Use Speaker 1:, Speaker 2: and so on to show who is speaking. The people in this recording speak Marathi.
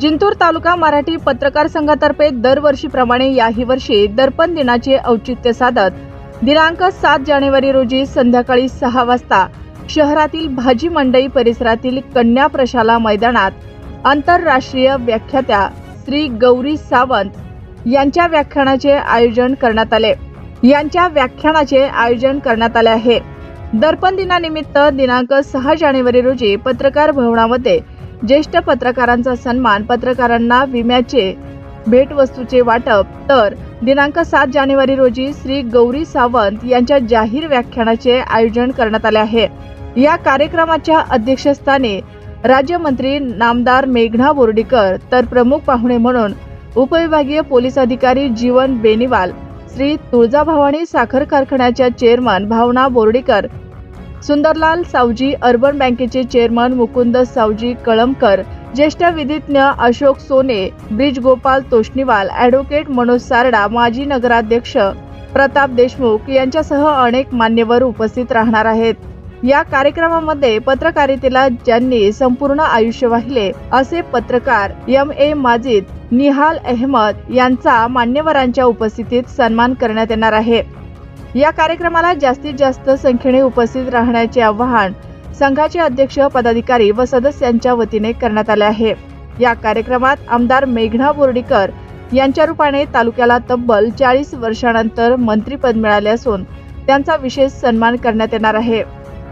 Speaker 1: जिंतूर तालुका मराठी पत्रकार संघातर्फे दरवर्षीप्रमाणे याही वर्षी दर्पण दिनाचे औचित्य साधत दिनांक सात जानेवारी रोजी संध्याकाळी सहा वाजता शहरातील भाजी मंडई परिसरातील कन्या प्रशाला मैदानात आंतरराष्ट्रीय व्याख्यात्या श्री गौरी सावंत यांच्या व्याख्यानाचे आयोजन करण्यात आले. यांच्या व्याख्यानाचे आयोजन करण्यात आले आहे. दर्पण दिनानिमित्त दिनांक सहा जानेवारी रोजी पत्रकार भवनामध्ये ज्येष्ठ पत्रकारांचा सन्मान पत्रकारांना विम्याचे भेटवस्तूचे वाटप तर दिनांक सात जानेवारी रोजी श्री गौरी सावंत यांच्या जाहीर व्याख्यानाचे आयोजन करण्यात आले आहे. या कार्यक्रमाच्या अध्यक्षस्थानी राज्यमंत्री नामदार मेघना बोर्डीकर तर प्रमुख पाहुणे म्हणून उपविभागीय पोलीस अधिकारी जीवन बेनिवाल श्री तुळजाभवानी साखर कारखान्याच्या चेअरमन भावना बोर्डीकर सुंदरलाल सावजी अर्बन बँकेचे चेअरमन मुकुंद सावजी कळमकर ज्येष्ठ विधिज्ञ अशोक सोने ब्रिज गोपाल तोष्णीवाल ॲडव्होकेट मनोज सारडा माजी नगराध्यक्ष प्रताप देशमुख यांच्यासह अनेक मान्यवर उपस्थित राहणार आहेत. या कार्यक्रमामध्ये पत्रकारितेला ज्यांनी संपूर्ण आयुष्य वाहिले असे पत्रकार एम ए माजिद निहाल अहमद यांचा मान्यवरांच्या उपस्थितीत सन्मान करण्यात येणार आहे. या कार्यक्रमाला जास्तीत जास्त संख्येने उपस्थित राहण्याचे आवाहन संघाचे अध्यक्ष पदाधिकारी व सदस्यांच्या वतीने करण्यात आले आहे. या कार्यक्रमात आमदार मेघना बोर्डीकर यांच्या रूपाने तालुक्याला तब्बल चाळीस वर्षानंतर मंत्रीपद मिळाले असून त्यांचा विशेष सन्मान करण्यात येणार आहे.